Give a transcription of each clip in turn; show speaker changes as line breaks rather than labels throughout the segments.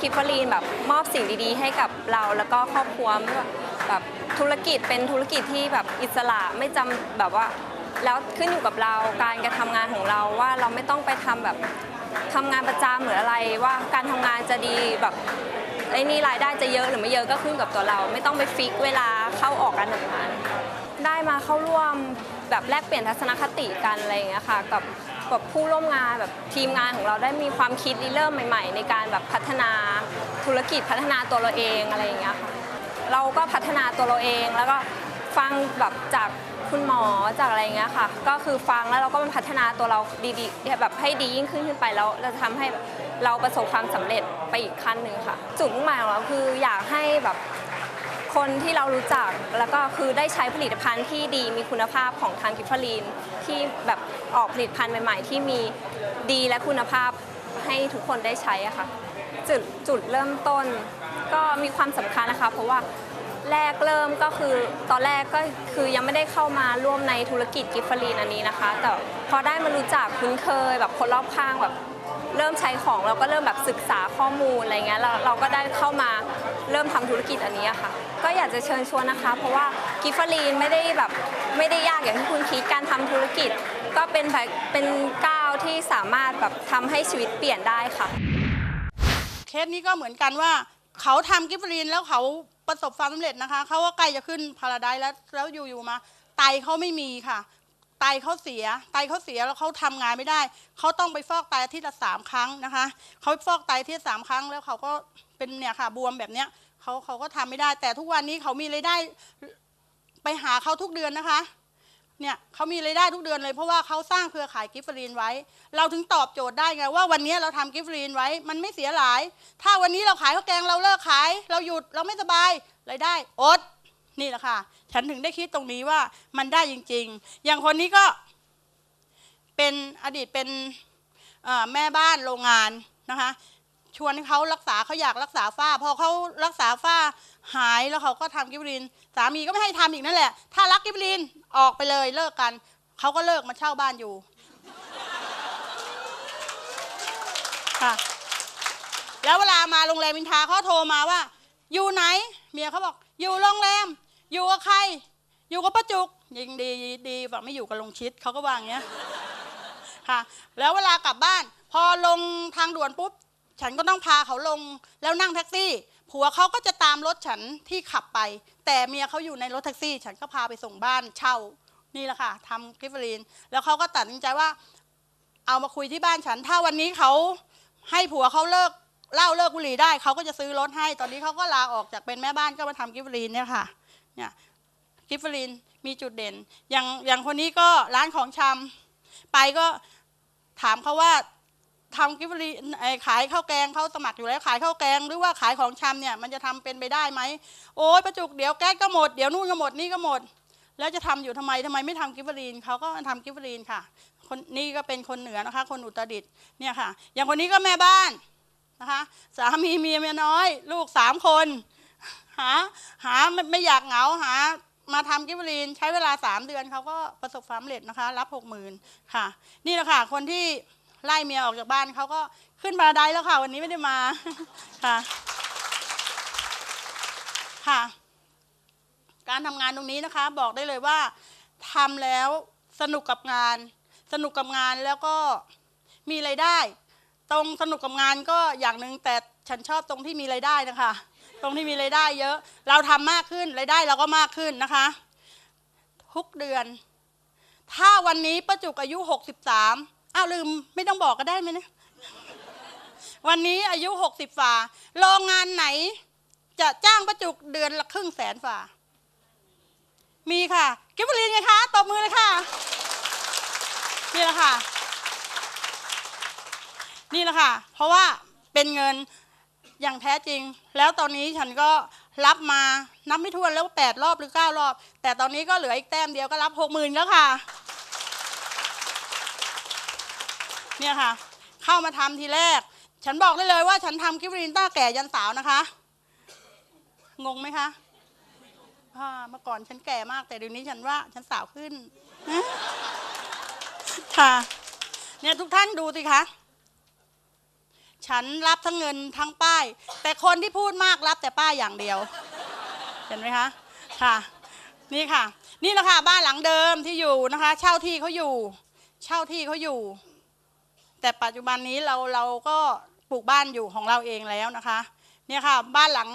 กิฟฟรีนแบบมอบสิ่งดีๆ ให้กับเราแล้วก็ครอบครัวแบบธุรกิจเป็นธุรกิจที่แบบอิสระไม่จำแบบว่า แล้วขึ้นอยู่กับเราการกระทำงานของเราว่าเราไม่ต้องไปทำแบบทำงานประจำหรืออะไรว่าการทำงานจะดีแบบไอ้นี่รายได้จะเยอะหรือไม่เยอะก็ขึ้นกับตัวเรา ไม่ต้องไปฟิกเวลาเข้าออกการทำงาน ได้มาเข้าร่วมแบบแลกเปลี่ยนทัศนคติกันอะไรอย่างเงี้ยค่ะกับ กับผู้ร่วมงานแบบทีมงานของเราได้มีความคิดริเริ่มใหม่ ๆ ในการแบบพัฒนาธุรกิจพัฒนาตัวเราเองอะไรอย่างเงี้ยค่ะเราก็พัฒนาตัวเราเองแล้วก็ฟังแบบจากคุณหมอจากอะไรอย่างเงี้ยค่ะ ก็คือฟังแล้วเราก็มาพัฒนาตัวเราดีๆแบบให้ดียิ่งขึ้นขึ้นไปแล้วเราจะทำให้แบบเราประสบความสำเร็จไปอีกขั้นหนึ่งค่ะ จุดมุ่งหมายของเราคืออยากให้แบบคนที่เรารู้จักแล้วก็คือได้ใช้ผลิตภัณฑ์ที่ดีมีคุณภาพของทางกิฟฟลีน ที่แบบออกผลิตภัณฑ์ใหม่ ๆ ที่มีดีและคุณภาพให้ทุกคนได้ใช้อะค่ะจุดจุดเริ่มต้นก็มีความสำคัญนะคะ เพราะว่าแรกเริ่มก็คือตอนแรกก็คือยังไม่ได้เข้ามาร่วมในธุรกิจกิฟฟลีนอันนี้นะคะ แต่พอได้มารู้จักคุ้นเคยแบบคนรอบข้างแบบเริ่มใช้ของเราก็เริ่มแบบศึกษาข้อมูลอะไรเงี้ยเราเราก็ได้เข้ามาเริ่มทำธุรกิจอันนี้อะค่ะ ก็อยากจะเชิญชวนนะคะ เพราะว่ากิฟฟลีนไม่ได้แบบ ไม่ได้ยากอย่างที่คุณคิดการทำธุรกิจ ก็เป็นเป็นก้าวที่สามารถแบบทำให้ชีวิตเปลี่ยนได้ค่ะ
เคสนี้ก็เหมือนกันว่าเขาทำกิฟต์ลีนแล้วเขาประสบความสำเร็จนะคะเขาก็ใกล้จะขึ้นพาราไดแล้วแล้วอยู่ๆมา ไตเขาไม่มีค่ะ ไตเขาเสีย ไตเขาเสียแล้วเขาทำงานไม่ได้เขาต้องไปฟอกไตอาทิตย์ละสามครั้งนะคะเขาฟอกไตอาที่สามครั้งแล้วเขาก็เป็นเนี่ยค่ะบวมแบบเนี้ยเขาเขาก็ทำไม่ได้ แต่ทุกวันนี้เขามีรายได้ ไปหาเขาทุกเดือนนะคะ เนี่ยเขามีรายได้ทุกเดือนเลยเพราะว่าเขาสร้างเครือข่ายกิฟต์ลีนไว้ เราถึงตอบโจทย์ได้ไงว่าวันนี้เราทำกิฟต์ลีนไว้ มันไม่เสียหลาย ถ้าวันนี้เราขายข้าวแกงเราเลิกขาย เราหยุดเราไม่สบายรายได้อดนี่แหละค่ะ ฉันถึงได้คิดตรงนี้ว่ามันได้จริง ๆ อย่างคนนี้ก็เป็นอดีตเป็นแม่บ้านโรงงานนะคะ ชวนเขารักษาเขาอยากรักษาฝ้า พอเขารักษาฝ้าหายแล้วเขาก็ทำกิฟลิน สามีก็ไม่ให้ทำอีกนั่นแหละ ถ้ารักกิฟลินออกไปเลยเลิกกัน เขาก็เลิกมาเช่าบ้านอยู่ค่ะแล้วเวลามาโรงแรมอินทาเขาโทรมาว่า อยู่ไหน เมียเขาบอก อยู่โรงแรม อยู่กับใคร อยู่กับป้าจุก ยิงดีดีบอกไม่อยู่กับลงชิดเขาก็ว่างเงี้ยค่ะ แล้วเวลากลับบ้าน พอลงทางด่วนปุ๊บ ฉันก็ต้องพาเขาลงแล้วนั่งแท็กซี่ ผัวเขาก็จะตามรถฉันที่ขับไป แต่เมียเขาอยู่ในรถแท็กซี่ ฉันก็พาไปส่งบ้านเช่านี่แหละค่ะทำกิฟต์ลีน แล้วเขาก็ตัดสินใจว่า เอามาคุยที่บ้านฉัน ถ้าวันนี้เขาให้ผัวเขาเลิกเล้าเลิกบุหรี่ได้เขาก็จะซื้อรถให้ ตอนนี้เขาก็ลาออกจากเป็นแม่บ้านก็มาทำกิฟต์ลีนเนี่ยค่ะเนี่ยกิฟต์ลีนมีจุดเด่น อย่างอย่างคนนี้ก็ร้านของชำไปก็ถามเขาว่า ทำกิฟต์ลีขายข้าวแกงเขาสมัครอยู่แล้วขายข้าวแกง หรือว่าขายของชำเนี่ยมันจะทำเป็นไปได้ไหมโอ้ยประจุกเดี๋ยวแก๊สก็หมดเดี๋ยวนู่นก็หมดนี่ก็หมด แล้วจะทำอยู่ทำไมทำไมไม่ทำกิฟต์ลีนเขาก็ทำกิฟต์ลีนค่ะคนนี่ก็เป็นคนเหนือนะคะ คนอุตรดิตถ์เนี่ยค่ะ อย่างคนนี้ก็แม่บ้านนะคะสามีเมียเมียน้อย ลูกสามคนหาหาไม่ไม่อยากเหงาหามาทำกิฟต์ลีนใช้เวลาสามเดือนเขาก็ประสบความสำเร็จนะคะ รับหกหมื่นค่ะ นี่แหละค่ะ คนที่ ไล่เมียออกจากบ้านเขาก็ขึ้นมาได้แล้วค่ะ วันนี้ไม่ได้มาค่ะ ค่ะ การทำงานตรงนี้นะคะ บอกได้เลยว่าทำแล้วสนุกกับงาน สนุกกับงานแล้วก็มีรายได้ ตรงสนุกกับงานก็อย่างหนึ่งแต่ฉันชอบตรงที่มีรายได้นะคะ ตรงที่มีรายได้ เยอะ เราทำมากขึ้นรายได้เราก็มากขึ้นนะคะทุกเดือน ถ้าวันนี้ป้าจุกอายุ 63 อ้าวลืมไม่ต้องบอกก็ได้ไหมนะ วันนี้อายุ60ฝ่าโรงงานไหน จะจ้างป้าจุกเดือนละครึ่งแสนฝ่า มีค่ะ กิฟต์ลีนไงคะตบมือเลยค่ะ นี่แหละค่ะ นี่แหละค่ะ เพราะว่าเป็นเงินอย่างแท้จริง แล้วตอนนี้ฉันก็รับมานับไม่ถ้วนแล้วแปดรอบหรือเก้ารอบ แต่ตอนนี้ก็เหลืออีกแต้มเดียวก็รับหกหมื่นแล้วค่ะ เนี่ยค่ะ เข้ามาทำทีแรก ฉันบอกได้เลยว่าฉันทำกิฟต์ลีนตั้งแก่ยันสาวนะคะ งงไหมคะอ่าเมื่อก่อนฉันแก่มากแต่เดี๋ยวนี้ฉันว่าฉันสาวขึ้นค่ะเนี่ยทุกท่านดูสิคะฉันรับทั้งเงินทั้งป้าย แต่คนที่พูดมากรับแต่ป้ายอย่างเดียว เห็นไหมคะค่ะ นี่ค่ะ นี่แหละค่ะบ้านหลังเดิมที่อยู่นะคะ เช่าที่เขาอยู่ เช่าที่เขาอยู่ แต่ปัจจุบันนี้เราเราก็ปลูกบ้านอยู่ของเราเองแล้วนะคะ เนี่ยค่ะบ้านหลัง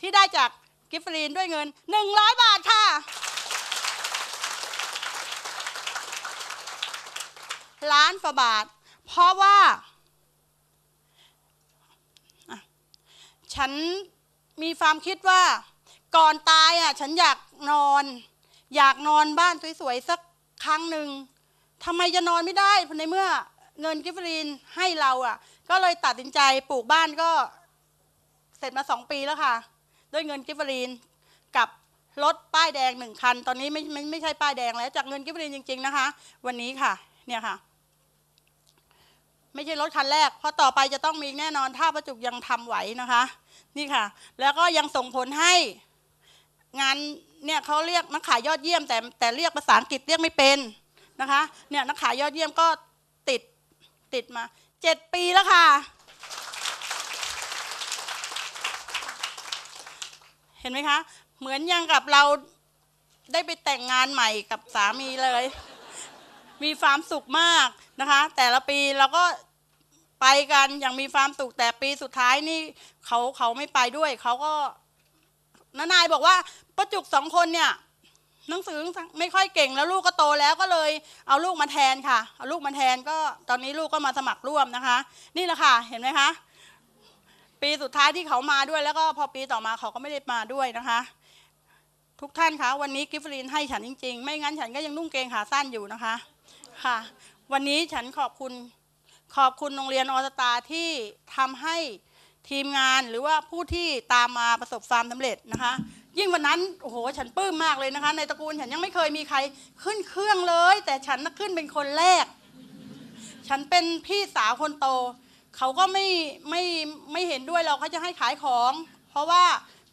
ที่ได้จากกิฟฟรีนด้วยเงิน 100 บาทค่ะ ล้านฝาบาท เพราะว่า ฉันมีความคิดว่า ก่อนตายอะ ฉันอยากนอน อยากนอนบ้านสวยๆสักครั้งหนึ่ง ทำไมจะนอนไม่ได้ในเมื่อเงินกิฟฟรีนให้เราอะ ก็เลยตัดสินใจปลูกบ้านก็เสร็จมาสองปีแล้วค่ะ ด้วยเงินกิฟฟรีนกับรถป้ายแดงหนึ่งคัน ตอนนี้ไม่ไม่ไม่ใช่ป้ายแดงแล้วจากเงินกิฟฟรีนจริง ๆนะคะ วันนี้ค่ะ เนี่ยค่ะ ไม่ใช่รถคันแรก เพราะต่อไปจะต้องมีแน่นอนถ้าประจุยังทำไหวนะคะ นี่ค่ะ แล้วก็ยังส่งผลให้ งานเนี่ยเขาเรียกนักขายยอดเยี่ยม แต่แต่เรียกภาษาอังกฤษเรียกไม่เป็น นะคะเนี่ยนักขายยอดเยี่ยมก็ติดติดมาเจ็ดปีแล้วค่ะ เห็นไหมคะ เหมือนยังกับเราได้ไปแต่งงานใหม่กับสามีเลย มีความสุขมากนะคะ แต่ละปีเราก็ไปกันอย่างมีความสุขแต่ปีสุดท้ายนี่เขาเขาไม่ไปด้วยเขาก็นานายบอกว่าประจุกสองคนเนี่ย หนังสือไม่ค่อยเก่งแล้วลูกก็โตแล้วก็เลยเอาลูกมาแทนค่ะ เอาลูกมาแทนก็ตอนนี้ลูกก็มาสมัครร่วมนะคะ นี่แหละค่ะเห็นไหมคะ ปีสุดท้ายที่เขามาด้วยแล้วก็พอปีต่อมาเขาก็ไม่ได้มาด้วยนะคะ ทุกท่านคะวันนี้กิฟฟรีนให้ฉันจริง ๆ ไม่งั้นฉันก็ยังนุ่งเกงขาสั้นอยู่นะคะค่ะ วันนี้ฉันขอบคุณขอบคุณโรงเรียนออสตาที่ทำให้ทีมงานหรือว่าผู้ที่ตามมาประสบความสำเร็จนะคะ ยิ่งวันนั้นโอ้โหฉันปลื้มมากเลยนะคะ ในตระกูลฉันยังไม่เคยมีใครขึ้นเครื่องเลย แต่ฉันน่ะขึ้นเป็นคนแรก ฉันเป็นพี่สาวคนโต เขาก็ไม่ไม่ไม่เห็นด้วยเราเขาจะให้ขายของ เพราะว่า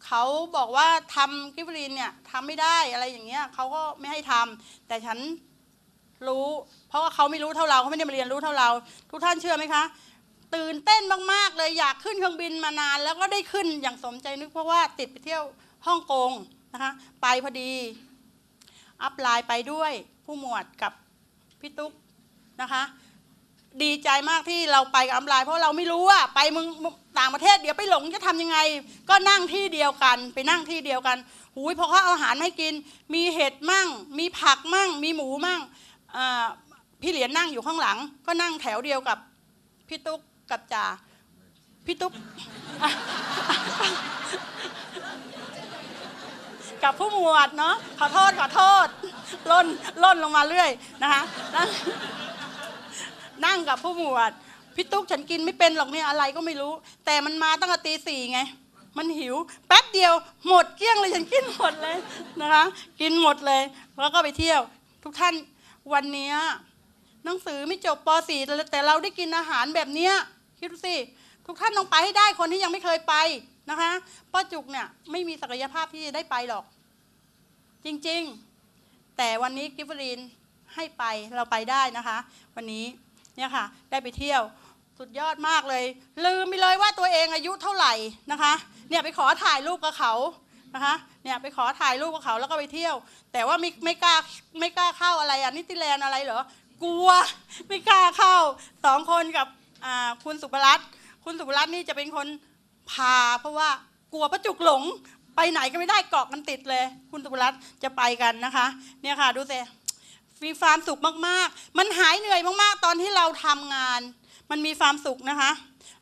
เขาบอกว่าทำกิฟต์ลีนเนี่ยทำไม่ได้อะไรอย่างเงี้ยเขาก็ไม่ให้ทำแต่ฉันรู้ เพราะว่าเขาไม่รู้เท่าเราเขาไม่ได้มาเรียนรู้เท่าเรา ทุกท่านเชื่อไหมคะตื่นเต้นมากๆเลยอยากขึ้นเครื่องบินมานาน แล้วก็ได้ขึ้นอย่างสมใจนึกเพราะว่าติดไปเที่ยว ฮ่องกงนะคะไปพอดี อัพไลน์ไปด้วยผู้หมวดกับพี่ตุ๊กนะคะดีใจมากที่เราไปกับอัพไลน์เพราะเราไม่รู้ว่าไปมึงต่างประเทศเดี๋ยวไปหลงจะทำยังไง ก็นั่งที่เดียวกัน ไปนั่งที่เดียวกันหูยพอเขาเอาอาหารให้กิน มีเห็ดมั่ง มีผักมั่ง มีหมูมั่งพี่เหรียญนั่งอยู่ข้างหลัง ก็นั่งแถวเดียวกับพี่ตุ๊กกับจ่าพี่ตุ๊ก กับผู้หมวดเนาะขอโทษขอโทษล่นล่นลงมาเรื่อยนะคะนั่งนั่งกับผู้หมวดพี่ตุ๊กฉันกินไม่เป็นหรอกเนี่ยอะไรก็ไม่รู้ แต่มันมาตั้งแต่ตีสี่ไง มันหิว แป๊บเดียวหมดเกลี้ยงเลยฉันกินหมดเลยนะคะ กินหมดเลยแล้วก็ไปเที่ยว ทุกท่านวันนี้หนังสือไม่จบป .4 แต่เราได้กินอาหารแบบเนี้ยคิดดูสิทุกท่านต้องไปให้ได้คนที่ยังไม่เคยไป นะคะป้าจุกเนี่ยไม่มีศักยภาพที่จะได้ไปหรอก จริงๆ แต่วันนี้กิฟฟรีนให้ไปเราไปได้นะคะ วันนี้เนี่ยค่ะได้ไปเที่ยวสุดยอดมากเลย ลืมไปเลยว่าตัวเองอายุเท่าไหร่นะคะเนี่ยไปขอถ่ายรูปกับเขานะคะเนี่ยไปขอถ่ายรูปกับเขาแล้วก็ไปเที่ยว แต่ว่าไม่ไม่กล้าไม่กล้าเข้าอะไรอะนิติแลนอะไรเหรอกลัวไม่กล้าเข้าสองคนกับคุณสุภรัตน์คุณสุภรัตน์นี่จะเป็นคน พา เพราะว่ากลัวประจุกหลง ไปไหนก็ไม่ได้เกาะกันติดเลย คุณสุภรัตน์จะไปกันนะคะ เนี่ยค่ะดูสิมีความสุขมากๆ มันหายเหนื่อยมากๆ ตอนที่เราทำงาน มันมีความสุขนะคะ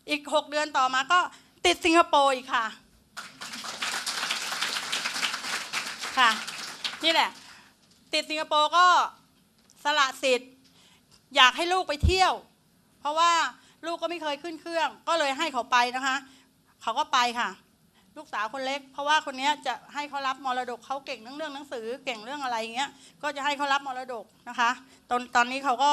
อีก 6 เดือนต่อมาก็ติดสิงคโปร์อีกค่ะ ค่ะ นี่แหละ ติดสิงคโปร์ก็สละสิทธิ์ อยากให้ลูกไปเที่ยว เพราะว่าลูกก็ไม่เคยขึ้นเครื่อง ก็เลยให้เขาไปนะคะ เขาก็ไปค่ะ ลูกสาวคนเล็ก เพราะว่าคนนี้จะให้เขารับมรดกเขาเก่งเรื่องเรื่องหนังสือเก่งเรื่องอะไรอย่างเงี้ยก็จะให้เขารับมรดกนะคะ ตอนตอนนี้เขาก็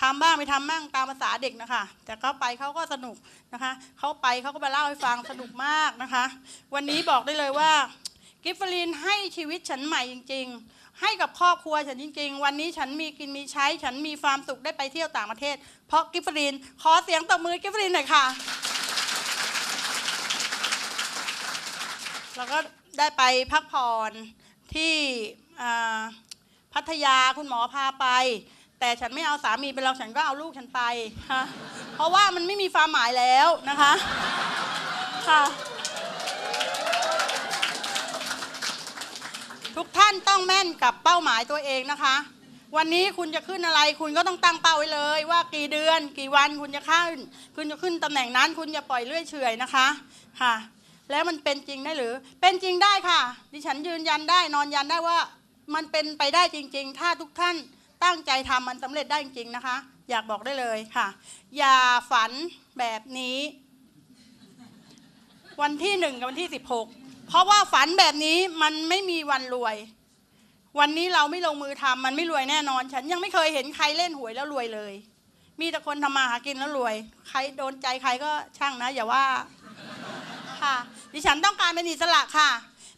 ทำบ้างไม่ทำบ้างตามภาษาเด็กนะคะ แต่เขาไปเขาก็สนุกนะคะเขาไปเขาก็มาเล่าให้ฟังสนุกมากนะคะ วันนี้บอกได้เลยว่า กิฟฟลินให้ชีวิตฉันใหม่จริง ๆ ให้กับครอบครัวฉันจริง ๆ วันนี้ฉันมีกินมีใช้ ฉันมีความสุขได้ไปเที่ยวต่างประเทศ เพราะกิฟฟรีนขอเสียงตบมือกิฟฟรีนหน่อยค่ะ แล้วก็ได้ไปพักผ่อนที่พัทยาคุณหมอพาไป แต่ฉันไม่เอาสามีไปแล้วฉันก็เอาลูกฉันไปฮะเพราะว่ามันไม่มีความหมายแล้วนะคะค่ะทุกท่านต้องแม่นกับเป้าหมายตัวเองนะคะ วันนี้คุณจะขึ้นอะไร คุณก็ต้องตั้งเป้าไว้เลย ว่ากี่เดือน กี่วันคุณจะขึ้น คุณจะขึ้นตำแหน่งนั้น คุณอย่าปล่อยเลื่อยเฉยนะคะค่ะ แล้วมันเป็นจริงได้หรือ เป็นจริงได้ค่ะ ดิฉันยืนยันได้นอนยันได้ว่า มันเป็นไปได้จริง ๆ ถ้าทุกท่านตั้งใจทำมันสำเร็จได้จริง ๆนะคะ อยากบอกได้เลยค่ะ อย่าฝันแบบนี้ วันที่หนึ่งกับวันที่สิบหกเพราะว่าฝันแบบนี้มันไม่มีวันรวย วันนี้เราไม่ลงมือทำมันไม่รวยแน่นอน ฉันยังไม่เคยเห็นใครเล่นหวยแล้วรวยเลย มีแต่คนทำมาหากินแล้วรวย ใครโดนใจใครก็ช่างนะ อย่าว่า ค่ะ ดิฉันต้องการเป็นอิสระค่ะ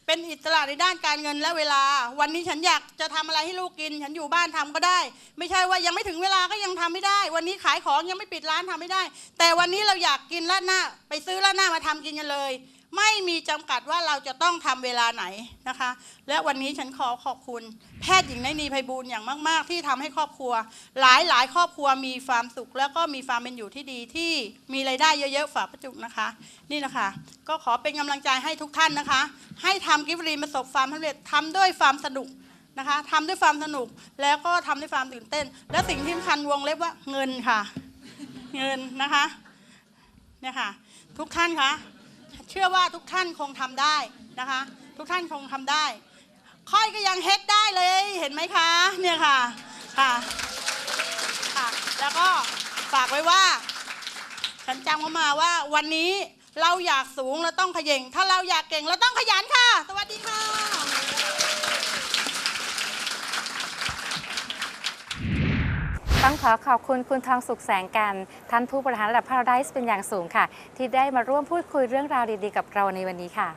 เป็นอิสระในด้านการเงินและเวลา วันนี้ฉันอยากจะทำอะไรให้ลูกกิน ฉันอยู่บ้านทำก็ได้ ไม่ใช่ว่ายังไม่ถึงเวลาก็ยังทำไม่ได้ วันนี้ขายของยังไม่ปิดร้านทำไม่ได้ แต่วันนี้เราอยากกินราดหน้า ไปซื้อราดหน้ามาทำกินกันเลย ไม่มีจำกัดว่าเราจะต้องทำเวลาไหนนะคะ และวันนี้ฉันขอขอบคุณ แพทย์หญิงในนีไพบูลอย่างมาก ๆ ที่ทำให้ครอบครัว หลายหลายครอบครัวมีความสุข แล้วก็มีความเป็นอยู่ที่ดีที่มีรายได้เยอะๆฝากประจุกนะคะ นี่นะคะ ก็ขอเป็นกำลังใจให้ทุกท่านนะคะ ให้ทำกิฟต์รีประสบความสำเร็จทำด้วยความสนุกนะคะทำด้วยความสนุกแล้วก็ทำด้วยความตื่นเต้น และสิ่งที่สำคัญวงเล็บว่าเงินค่ะ เงินนะคะเนี่ยค่ะ ทุกท่านคะ เชื่อว่าทุกท่านคงทำได้นะคะ ทุกท่านคงทำได้ ค่อยก็ยังเฮ็ดได้เลยเห็นไหมคะเนี่ยค่ะค่ะค่ะแล้วก็ฝากไว้ว่า ฉันจำเขามาว่าวันนี้เราอยากสูงเราต้องขย e งถ้าเราอยากเก่งเราต้องขยันค่ะ สวัสดีค่ะ
ต้องขอขอบคุณคุณทองสุขแสงกัน ท่านผู้บริหารระดับ Paradise เป็นอย่างสูงค่ะ ที่ได้มาร่วมพูดคุยเรื่องราวดีๆ กับเราในวันนี้ค่ะ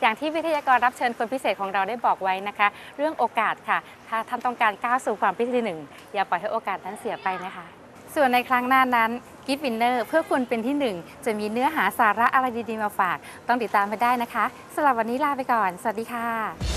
อย่างที่วิทยากรรับเชิญคนพิเศษของเราได้บอกไว้นะคะ เรื่องโอกาสค่ะ ถ้าท่านต้องการก้าวสู่ความเป็นที่หนึ่งอย่าปล่อยให้โอกาสนั้นเสียไปนะคะ ส่วนในครั้งหน้านั้นกิฟต์วินเนอร์เพื่อคุณเป็นที่หนึ่งจะมีเนื้อหาสาระอะไรดีๆมาฝาก ต้องติดตามไปได้นะคะสำหรับวันนี้ลาไปก่อน สวัสดีค่ะ